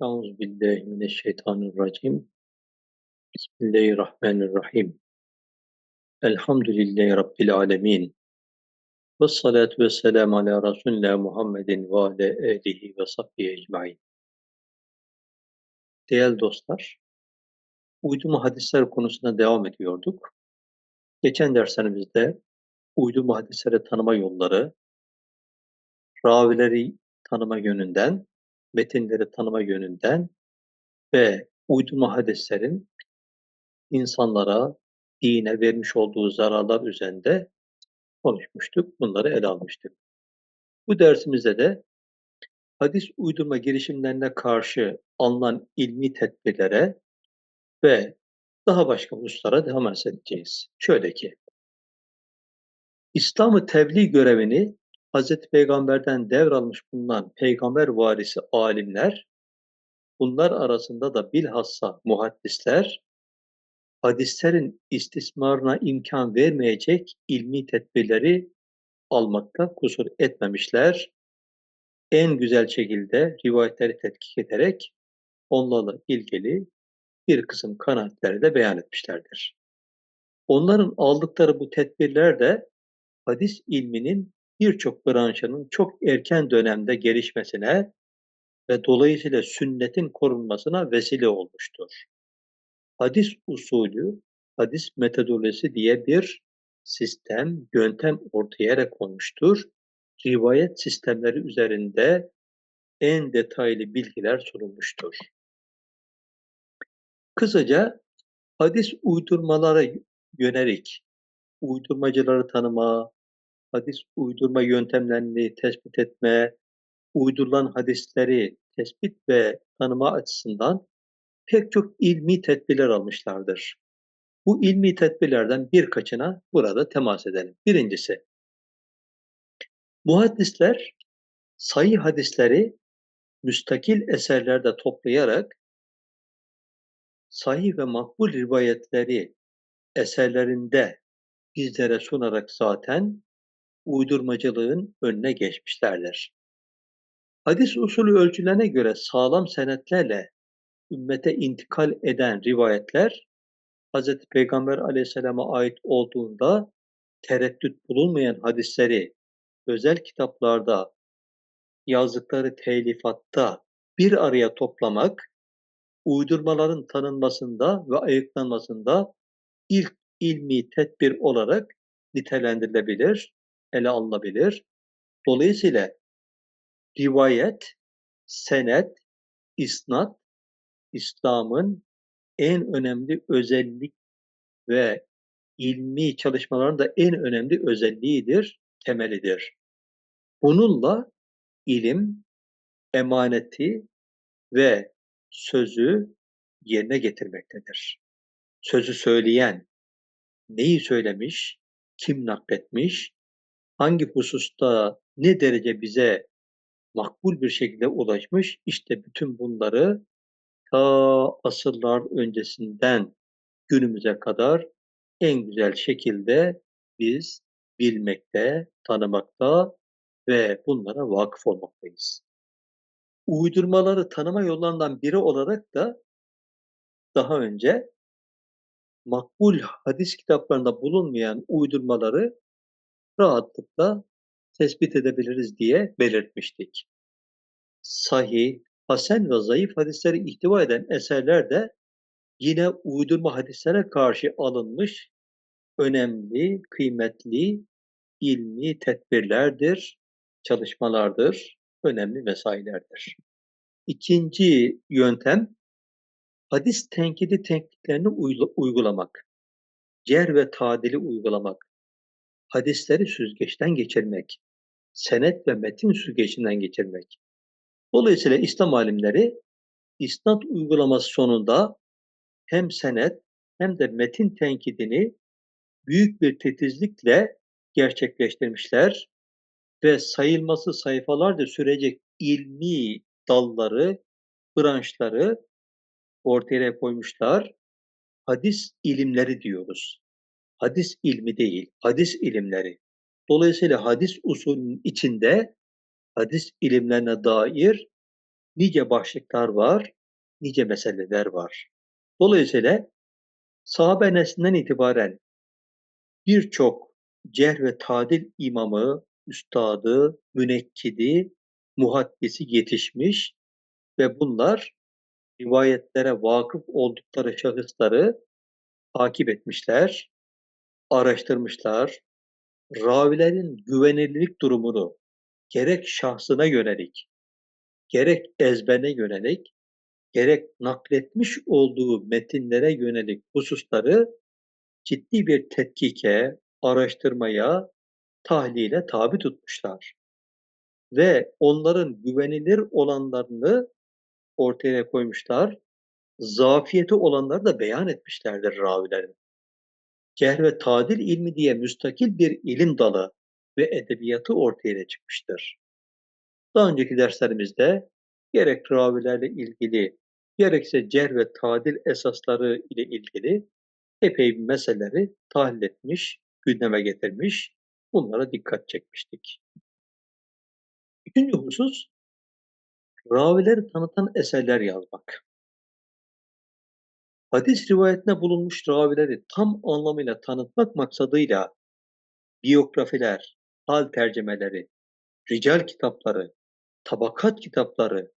Euzu billahi mineşşeytanirracim. Bismillahirrahmanirrahim. Elhamdülillahi rabbil alamin. Ves salatu vesselam ala Resulina Muhammedin ve ala alihi ve sahbihi ecmaîn. Değerli dostlar, uydurma hadisler konusuna devam ediyorduk. Geçen derslerimizde uydurma hadisleri tanıma yolları, ravileri tanıma yönünden, metinleri tanıma yönünden ve uydurma hadislerin insanlara, dine vermiş olduğu zararlar üzerinde konuşmuştuk. Bunları ele almıştık. Bu dersimizde de hadis uydurma girişimlerine karşı alınan ilmi tedbirlere ve daha başka hususlara devam edeceğiz. Şöyle ki, İslam'ı tebliğ görevini Hz. Peygamber'den devralmış bulunan peygamber varisi alimler, bunlar arasında da bilhassa muhaddisler, hadislerin istismarına imkan vermeyecek ilmi tedbirleri almakta kusur etmemişler. En güzel şekilde rivayetleri tetkik ederek onlarla ilgili bir kısım kanaatleri de beyan etmişlerdir. Onların aldıkları bu tedbirler de hadis ilminin birçok branşının çok erken dönemde gelişmesine ve dolayısıyla sünnetin korunmasına vesile olmuştur. Hadis usulü, hadis metodolojisi diye bir sistem, yöntem ortaya konmuştur. Rivayet sistemleri üzerinde en detaylı bilgiler sunulmuştur. Kısaca hadis uydurmalara yönelik uydurmacıları tanıma, hadis uydurma yöntemlerini tespit etme, uydurulan hadisleri tespit ve tanıma açısından pek çok ilmi tedbirler almışlardır. Bu ilmi tedbirlerden birkaçına burada temas edelim. Birincisi, muhaddisler sayı hadisleri müstakil eserlerde toplayarak sahih ve makbul rivayetleri eserlerinde bizlere sunarak zaten uydurmacılığın önüne geçmişlerdir. Hadis usulü ölçülerine göre sağlam senetlerle ümmete intikal eden rivayetler Hz. Peygamber aleyhisselama ait olduğunda tereddüt bulunmayan hadisleri özel kitaplarda yazdıkları telifatta bir araya toplamak, uydurmaların tanınmasında ve ayıklanmasında ilk ilmi tedbir olarak nitelendirilebilir, ele alınabilir. Dolayısıyla rivayet, senet, isnat İslam'ın en önemli özellik ve ilmi çalışmaların da en önemli özelliğidir, temelidir. Bununla ilim, emaneti ve sözü yerine getirmektedir. Sözü söyleyen neyi söylemiş, kim nakletmiş, hangi hususta ne derece bize makbul bir şekilde ulaşmış, işte bütün bunları ta asırlar öncesinden günümüze kadar en güzel şekilde biz bilmekte, tanımakta ve bunlara vakıf olmaktayız. Uydurmaları tanıma yollarından biri olarak da daha önce makbul hadis kitaplarında bulunmayan uydurmaları rahatlıkla tespit edebiliriz diye belirtmiştik. Sahih, hasen ve zayıf hadisleri ihtiva eden eserler de yine uydurma hadislere karşı alınmış önemli, kıymetli ilmi tedbirlerdir, çalışmalardır, önemli mesailerdir. İkinci yöntem, hadis tenkidi tenkitlerini uygulamak, cer ve tadili uygulamak, hadisleri süzgeçten geçirmek, senet ve metin süzgecinden geçirmek. Dolayısıyla İslam alimleri isnat uygulaması sonunda hem senet hem de metin tenkidini büyük bir titizlikle gerçekleştirmişler ve sayılması sayfalarca sürecek ilmi dalları, branşları ortaya koymuşlar. Hadis ilimleri diyoruz. Hadis ilmi değil, hadis ilimleri. Dolayısıyla hadis usulünün içinde hadis ilimlerine dair nice başlıklar var, nice meseleler var. Dolayısıyla sahabe neslinden itibaren birçok cerh ve tadil imamı, üstadı, münekkidi, muhaddisi yetişmiş ve bunlar rivayetlere vakıf oldukları şahısları takip etmişler, araştırmışlar, ravilerin güvenilirlik durumunu gerek şahsına yönelik, gerek ezberine yönelik, gerek nakletmiş olduğu metinlere yönelik hususları ciddi bir tetkike, araştırmaya, tahlile tabi tutmuşlar. Ve onların güvenilir olanlarını ortaya koymuşlar, zafiyeti olanları da beyan etmişlerdir ravilerin. Cehr ve tadil ilmi diye müstakil bir ilim dalı ve edebiyatı ortaya çıkmıştır. Daha önceki derslerimizde gerek ravilerle ilgili gerekse cer ve tadil esasları ile ilgili epey meseleleri tahlil etmiş, gündeme getirmiş, bunlara dikkat çekmiştik. Üçüncü husus, ravileri tanıtan eserler yazmak. Hadis rivayetine bulunmuş ravileri tam anlamıyla tanıtmak maksadıyla biyografiler, hal tercümeleri, rical kitapları, tabakat kitapları,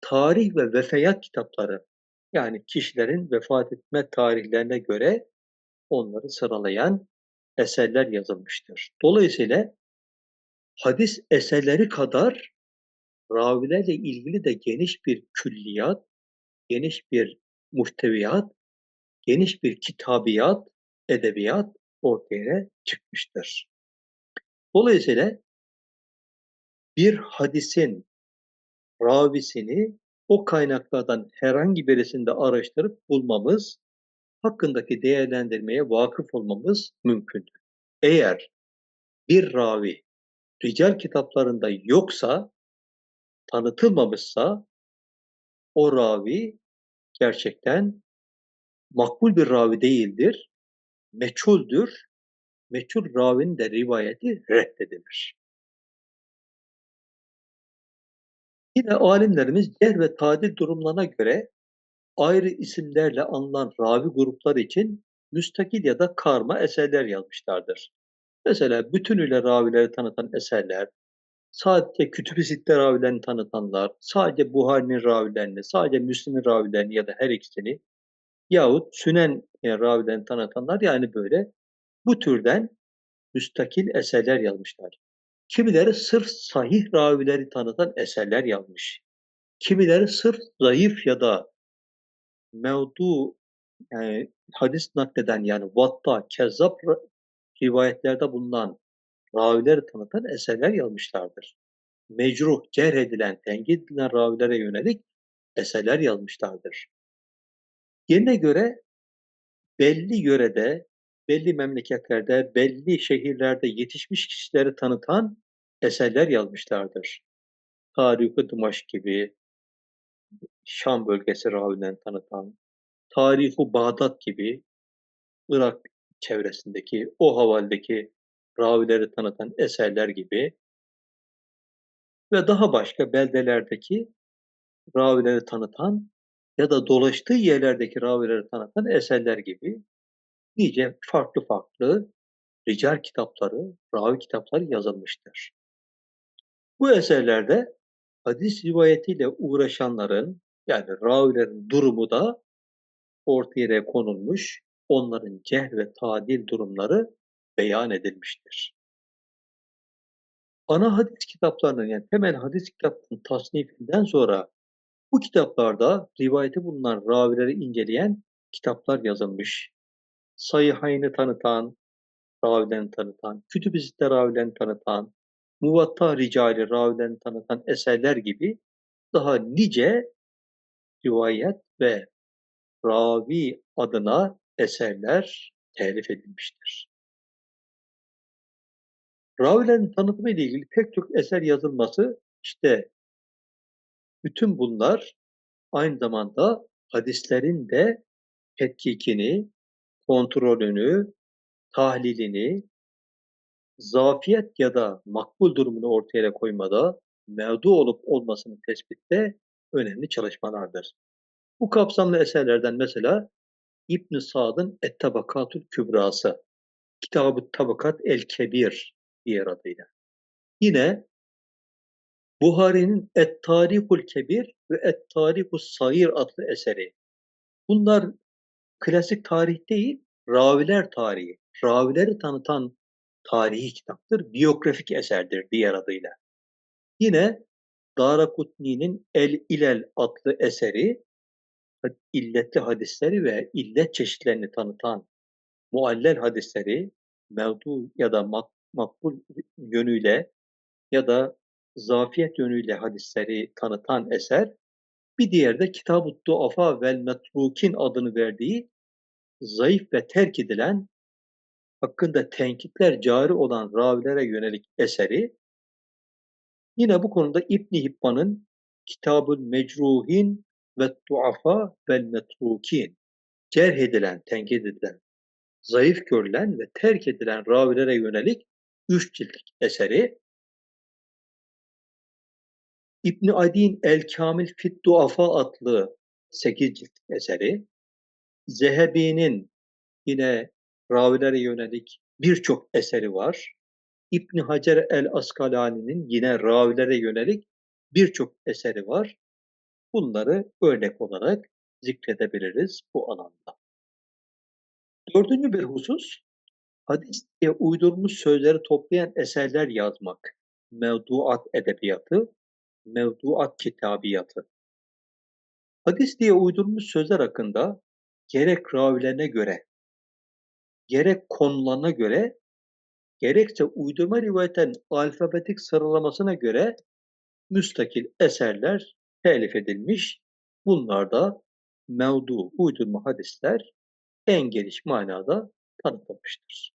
tarih ve vefeyat kitapları yani kişilerin vefat etme tarihlerine göre onları sıralayan eserler yazılmıştır. Dolayısıyla hadis eserleri kadar ravilerle ilgili de geniş bir külliyat, geniş bir muhteviyat, geniş bir kitabiyat, edebiyat ortaya çıkmıştır. Dolayısıyla bir hadisin ravisini o kaynaklardan herhangi birisinde araştırıp bulmamız, hakkındaki değerlendirmeye vakıf olmamız mümkündür. Eğer bir ravi rical kitaplarında yoksa, tanıtılmamışsa, o ravi gerçekten makbul bir ravi değildir, meçhuldür, meçhul ravinin de rivayeti reddedilir. Yine alimlerimiz cer ve tadil durumlarına göre ayrı isimlerle anılan ravi grupları için müstakil ya da karma eserler yazmışlardır. Mesela bütünüyle ravileri tanıtan eserler, sadece kütüb-i sitte ravilerini tanıtanlar, sadece Buhari'nin ravilerini, sadece Müslim'in ravilerini ya da her ikisini yahut Sünen ravilerini tanıtanlar yani böyle bu türden müstakil eserler yazmışlar. Kimileri sırf sahih ravileri tanıtan eserler yazmış. Kimileri sırf zayıf ya da mevdu yani hadis nakleden yani vatta, kezzap rivayetlerde bulunan ravileri tanıtan eserler yazmışlardır. Mecruh, cerh edilen, tenkit edilen ravilere yönelik eserler yazmışlardır. Yerine göre belli yörede belli memleketlerde, belli şehirlerde yetişmiş kişileri tanıtan eserler yazmışlardır. Tarih-i Dımaş gibi, Şam bölgesi ravilerini tanıtan, Tarih-i Bağdat gibi, Irak çevresindeki, o havaldeki ravileri tanıtan eserler gibi ve daha başka beldelerdeki ravileri tanıtan ya da dolaştığı yerlerdeki ravileri tanıtan eserler gibi nice farklı farklı rical kitapları, ravi kitapları yazılmıştır. Bu eserlerde hadis rivayetiyle uğraşanların yani ravilerin durumu da ortaya konulmuş, onların cehl ve tadil durumları beyan edilmiştir. Ana hadis kitaplarının yani temel hadis kitaplarının tasnifinden sonra bu kitaplarda rivayeti bulunan ravileri inceleyen kitaplar yazılmış sayıhayını tanıtan, ravilerini tanıtan, kütüb-i sitte ravilerini tanıtan, muvatta ricali ravilerini tanıtan eserler gibi daha nice rivayet ve ravi adına eserler telif edilmiştir. Ravilerin tanıtımı ile ilgili pek çok eser yazılması işte bütün bunlar aynı zamanda hadislerin de tetkikini, kontrolünü, tahlilini, zafiyet ya da makbul durumunu ortaya koymada, mevdu olup olmasını tespitte önemli çalışmalardır. Bu kapsamlı eserlerden mesela İbn Sad'ın Et-Tabakatul Kübrası, Kitab-ı Tabakat el-Kebir diğer adıyla. Yine Buhari'nin Et-Tarikul Kebir ve Et-Tarikus Sayir adlı eseri. Bunlar klasik tarih değil, raviler tarihi. Ravileri tanıtan tarihi kitaptır, biyografik eserdir diğer adıyla. Yine Darakutni'nin El İlel adlı eseri illetli hadisleri ve illet çeşitlerini tanıtan muallel hadisleri mevdu ya da makbul yönüyle ya da zafiyet yönüyle hadisleri tanıtan eser. Bir diğer de Kitab-ı Duafa vel Metrukin adını verdiği zayıf ve terk edilen hakkında tenkitler cari olan ravilere yönelik eseri. Yine bu konuda İbn Hibban'ın Kitab-ı Mecruhin ve Duafa vel Metrukin cerh edilen, tenkit edilen, zayıf görülen ve terk edilen ravilere yönelik üç ciltlik eseri İbn Adin El Kamil Fit Duafa adlı 8 cilt eseri, Zehebi'nin yine ravilere yönelik birçok eseri var. İbn Hacer El Askalani'nin yine ravilere yönelik birçok eseri var. Bunları örnek olarak zikredebiliriz bu alanda. Dördüncü bir husus, hadis diye uydurmuş sözleri toplayan eserler yazmak. Mevduat edebiyatı mevduat kitabiyatı. Hadis diye uydurmuş sözler hakkında gerek ravilerine göre, gerek konularına göre, gerekse uydurma rivayetin alfabetik sıralamasına göre müstakil eserler telif edilmiş. Bunlar da mevdu, uydurma hadisler en geniş manada tanıtılmıştır.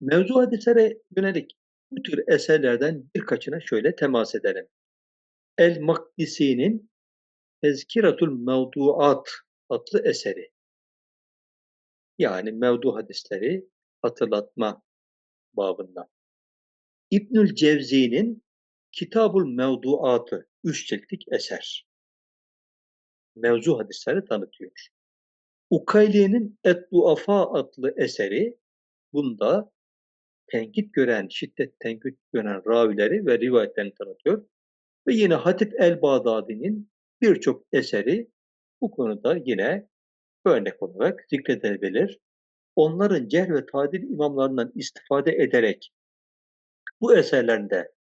Mevzu hadislere yönelik bu tür eserlerden birkaçına şöyle temas edelim. El-Makdisi'nin Tezkiratul Mevduat adlı eseri. Yani mevdu hadisleri hatırlatma babından. İbnül Cevzi'nin Kitabul Mevduatı üç ciltlik eser. Mevzu hadisleri tanıtıyor. Ukayli'nin Et-Duafa adlı eseri bunda tenkit gören, şiddet tenkit gören ravileri ve rivayetlerini tanıtıyor. Ve yine Hatip el-Bağdadi'nin birçok eseri bu konuda yine örnek olarak zikredilebilir. Onların cerh ve tadil imamlarından istifade ederek bu eserlerinde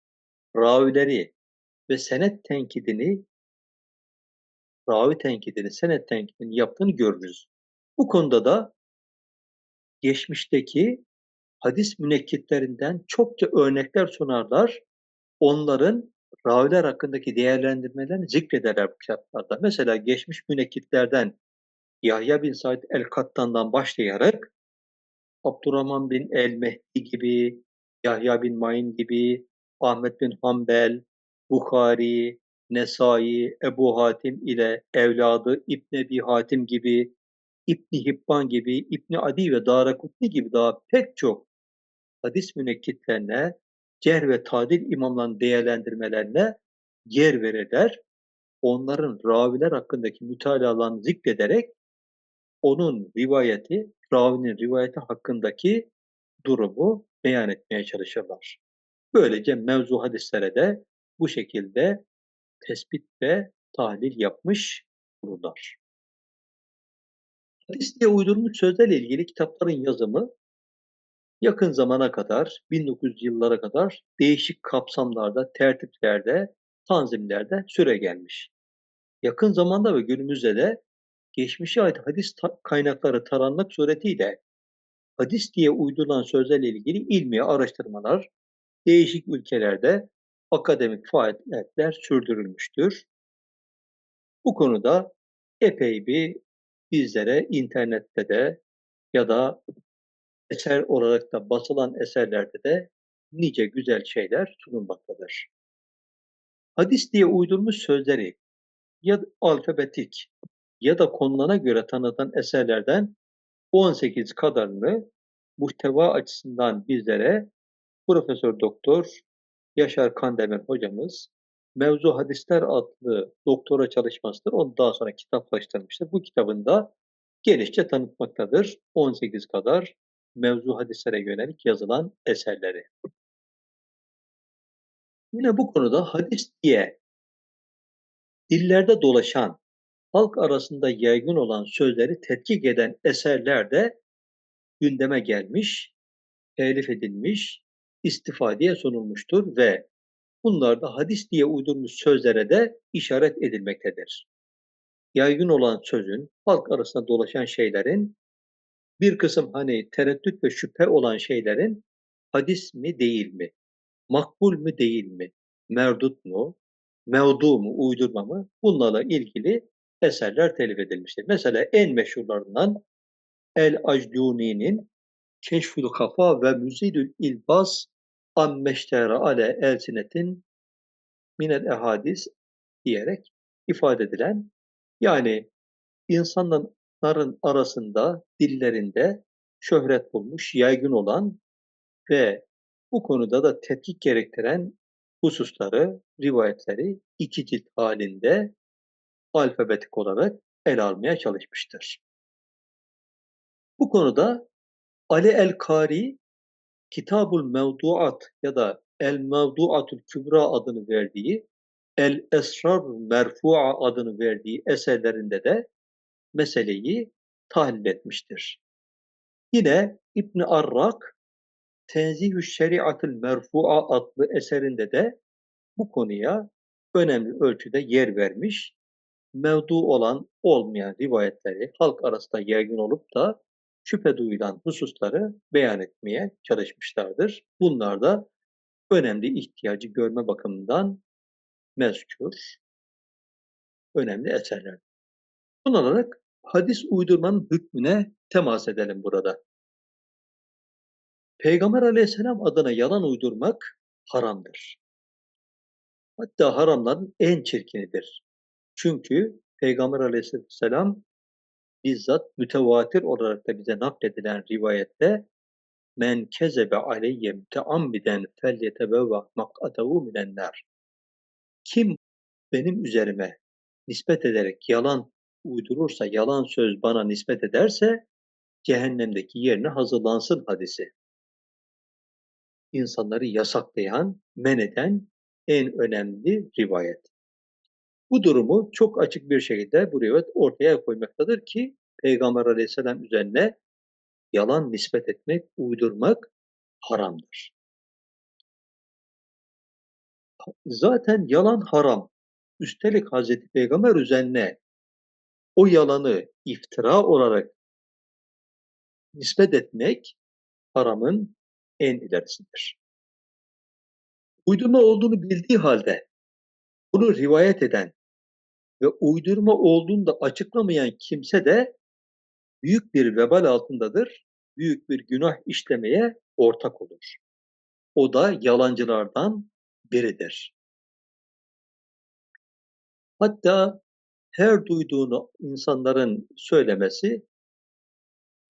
ravileri ve senet tenkidini ravi tenkidini, senet tenkidini yaptığını görürüz. Bu konuda da geçmişteki hadis münekkitlerinden çokça örnekler sunarlar. Onların raviler hakkındaki değerlendirmelerini zikrederler bu kitaplarda. Mesela geçmiş münekkitlerden Yahya bin Said el-Kattan'dan başlayarak Abdurrahman bin el-Mehdi gibi, Yahya bin Mayin gibi, Ahmet bin Hanbel, Bukhari, Nesai, Ebu Hatim ile evladı İbn Ebi Hatim gibi, İbn Hibban gibi, İbn Adi ve Darakutni gibi daha pek çok hadis münekkitlerine, cer ve tadil imamların değerlendirmelerine yer verirler. Onların raviler hakkındaki mütalalarını zikrederek onun rivayeti, ravinin rivayeti hakkındaki durumu beyan etmeye çalışırlar. Böylece mevzu hadislere de bu şekilde tespit ve tahlil yapmış olurlar. Hadis diye uydurmuş sözlerle ilgili kitapların yazımı yakın zamana kadar, 1900 yıllara kadar değişik kapsamlarda, tertiplerde, tanzimlerde süre gelmiş. Yakın zamanda ve günümüzde de geçmişe ait hadis kaynakları taranmak suretiyle hadis diye uydurulan sözlerle ilgili ilmi araştırmalar değişik ülkelerde akademik faaliyetler sürdürülmüştür. Bu konuda epey bir bizlere internette de ya da eser olarak da basılan eserlerde de nice güzel şeyler sunulmaktadır. Hadis diye uydurmuş sözleri ya alfabetik ya da konularına göre tanıtan eserlerden 18 kadarını muhteva açısından bizlere Profesör Doktor Yaşar Kandemir hocamız Mevzu Hadisler adlı doktora çalışmasıdır. Onu daha sonra kitaplaştırmıştır. Bu kitabında genişçe tanıtmaktadır. 18 kadar mevzu hadislere yönelik yazılan eserleri. Yine bu konuda hadis diye dillerde dolaşan, halk arasında yaygın olan sözleri tetkik eden eserler de gündeme gelmiş, telif edilmiş, istifadeye sunulmuştur ve bunlarda hadis diye uydurmuş sözlere de işaret edilmektedir. Yaygın olan sözün, halk arasında dolaşan şeylerin, bir kısım hani tereddüt ve şüphe olan şeylerin hadis mi değil mi, makbul mü değil mi, merdut mu, mevdu mu, uydurma mı? Bunlarla ilgili eserler telif edilmiştir. Mesela en meşhurlarından El-Acduni'nin Keşfül Kafa ve Müzidül İlbas ammeştere ale elsinetin minel ehadis diyerek ifade edilen yani insanların arasında dillerinde şöhret bulmuş, yaygın olan ve bu konuda da tetkik gerektiren hususları, rivayetleri iki cilt halinde alfabetik olarak ele almaya çalışmıştır. Bu konuda Ali el-Kari Kitabul Mevduat ya da El Mevduatul Kübra adını verdiği El Esrar Merfu'a adını verdiği eserlerinde de meseleyi tahlil etmiştir. Yine İbn Arrak Tenzihü Şeriatül Merfu'a adlı eserinde de bu konuya önemli ölçüde yer vermiş, mevdu olan olmayan rivayetleri halk arasında yaygın olup da şüphe duyulan hususları beyan etmeye çalışmışlardır. Bunlar da önemli ihtiyacı görme bakımından mezkür, önemli eserler. Son olarak hadis uydurmanın hükmüne temas edelim burada. Peygamber aleyhisselam adına yalan uydurmak haramdır. Hatta haramların en çirkinidir. Çünkü Peygamber aleyhisselam bizzat mütevatir olarak da bize nakledilen rivayette men kezebe aleyye müteammiden felyetebevve mak'adavu minenler. Kim benim üzerime nispet ederek yalan uydurursa, yalan söz bana nispet ederse cehennemdeki yerine hazırlansın hadisi. İnsanları yasaklayan, men eden en önemli rivayet. Bu durumu çok açık bir şekilde bu rivayet ortaya koymaktadır ki Peygamber aleyhisselam üzerine yalan nispet etmek, uydurmak haramdır. Zaten yalan haram. Üstelik Hazreti Peygamber üzerine o yalanı iftira olarak nispet etmek haramın en ilerisidir. Uydurma olduğunu bildiği halde bunu rivayet eden ve uydurma olduğunu da açıklamayan kimse de büyük bir vebal altındadır, büyük bir günah işlemeye ortak olur. O da yalancılardan biridir. Hatta her duyduğunu insanların söylemesi,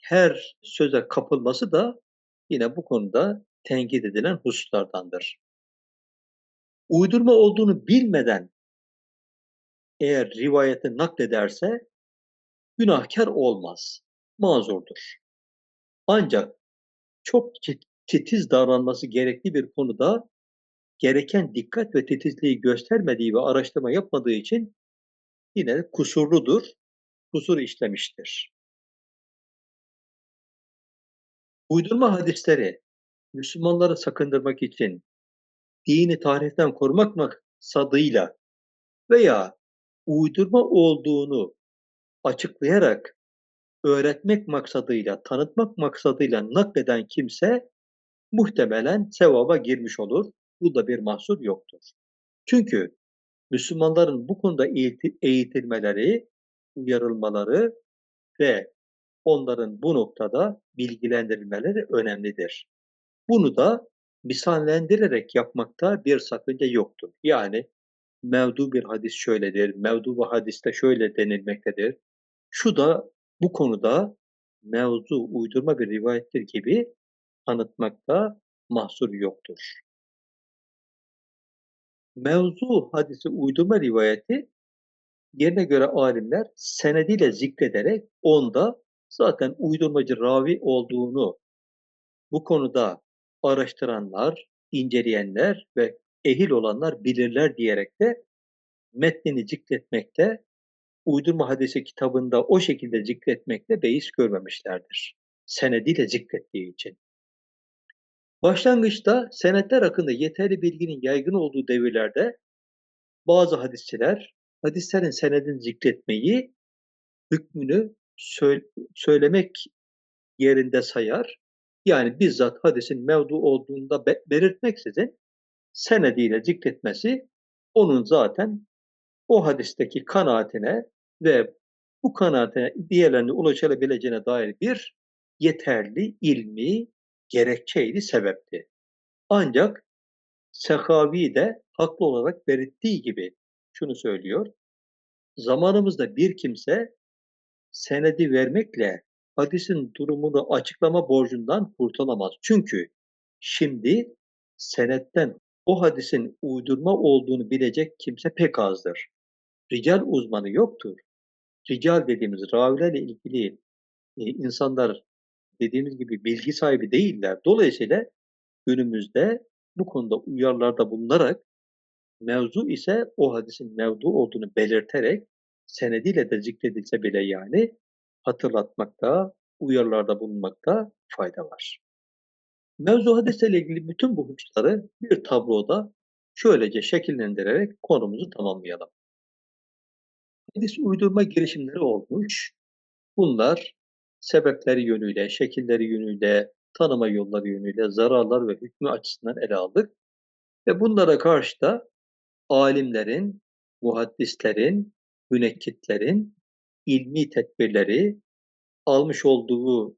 her söze kapılması da yine bu konuda tenkit edilen hususlardandır. Uydurma olduğunu bilmeden eğer rivayeti naklederse günahkar olmaz, mazurdur. Ancak çok titiz davranması gerekli bir konuda gereken dikkat ve titizliği göstermediği ve araştırma yapmadığı için yine kusurludur, kusur işlemiştir. Uydurma hadisleri Müslümanları sakındırmak için dini tarihten korumak maksadıyla veya uydurma olduğunu açıklayarak öğretmek maksadıyla, tanıtmak maksadıyla nakleden kimse muhtemelen sevaba girmiş olur. Bu da bir mahsur yoktur. Çünkü Müslümanların bu konuda eğitilmeleri, uyarılmaları ve onların bu noktada bilgilendirilmeleri önemlidir. Bunu da misallendirerek yapmakta bir sakınca yoktur. Yani mevdu bir hadis şöyledir, mevdu bu hadiste şöyle denilmektedir. Şu da bu konuda mevzu, uydurma bir rivayettir gibi tanıtmakta mahsur yoktur. Mevzu hadisi uydurma rivayeti yerine göre alimler senediyle zikrederek onda zaten uydurmacı ravi olduğunu bu konuda araştıranlar, inceleyenler ve ehil olanlar bilirler diyerek de metnini zikretmekte, uydurma hadisi kitabında o şekilde zikretmekte beis görmemişlerdir. Senediyle zikrettiği için. Başlangıçta senetler hakkında yeterli bilginin yaygın olduğu devirlerde bazı hadisçiler hadislerin senedini zikretmeyi hükmünü söylemek yerinde sayar. Yani bizzat hadisin mevdu olduğunda be belirtmeksizin senediyle zikretmesi onun zaten o hadisteki kanaatine ve bu kanaate diğerlerine ulaşabileceğine dair bir yeterli ilmi gerekçeydi, sebepti. Ancak Sekavi de haklı olarak belirttiği gibi şunu söylüyor. Zamanımızda bir kimse senedi vermekle hadisin durumunu açıklama borcundan kurtulamaz. Çünkü şimdi senetten o hadisin uydurma olduğunu bilecek kimse pek azdır. Rical uzmanı yoktur. Rical dediğimiz ravilerle ilgili e, insanlar dediğimiz gibi bilgi sahibi değiller. Dolayısıyla günümüzde bu konuda uyarlarda bulunarak mevzu ise o hadisin mevdu olduğunu belirterek senediyle de zikredilse bile yani hatırlatmakta, uyarılarda bulunmakta fayda var. Mevzu hadisle ilgili bütün bu hususları bir tabloda şöylece şekillendirerek konumuzu tamamlayalım. Hadis uydurma girişimleri olmuş. Bunlar sebepleri yönüyle, şekilleri yönüyle, tanıma yolları yönüyle, zararlar ve hükmü açısından ele aldık. Ve bunlara karşı da alimlerin, muhaddislerin, münekkitlerin ilmi tedbirleri, almış olduğu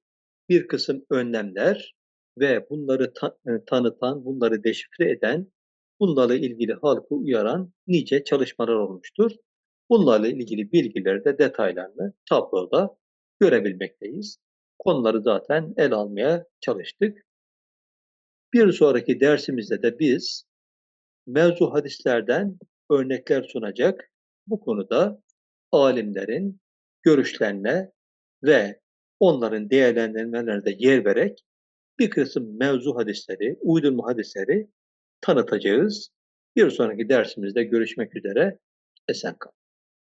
bir kısım önlemler ve bunları ta e, tanıtan, bunları deşifre eden, bunlarla ilgili halkı uyaran nice çalışmalar olmuştur. Bunlarla ilgili bilgileri de detaylarını tabloda görebilmekteyiz. Konuları zaten el almaya çalıştık. Bir sonraki dersimizde de biz mevzu hadislerden örnekler sunacak. Bu konuda alimlerin görüşlerine ve onların değerlendirmelerine de yer vererek bir kısım mevzu hadisleri, uydurma hadisleri tanıtacağız. Bir sonraki dersimizde görüşmek üzere. Esen kalın.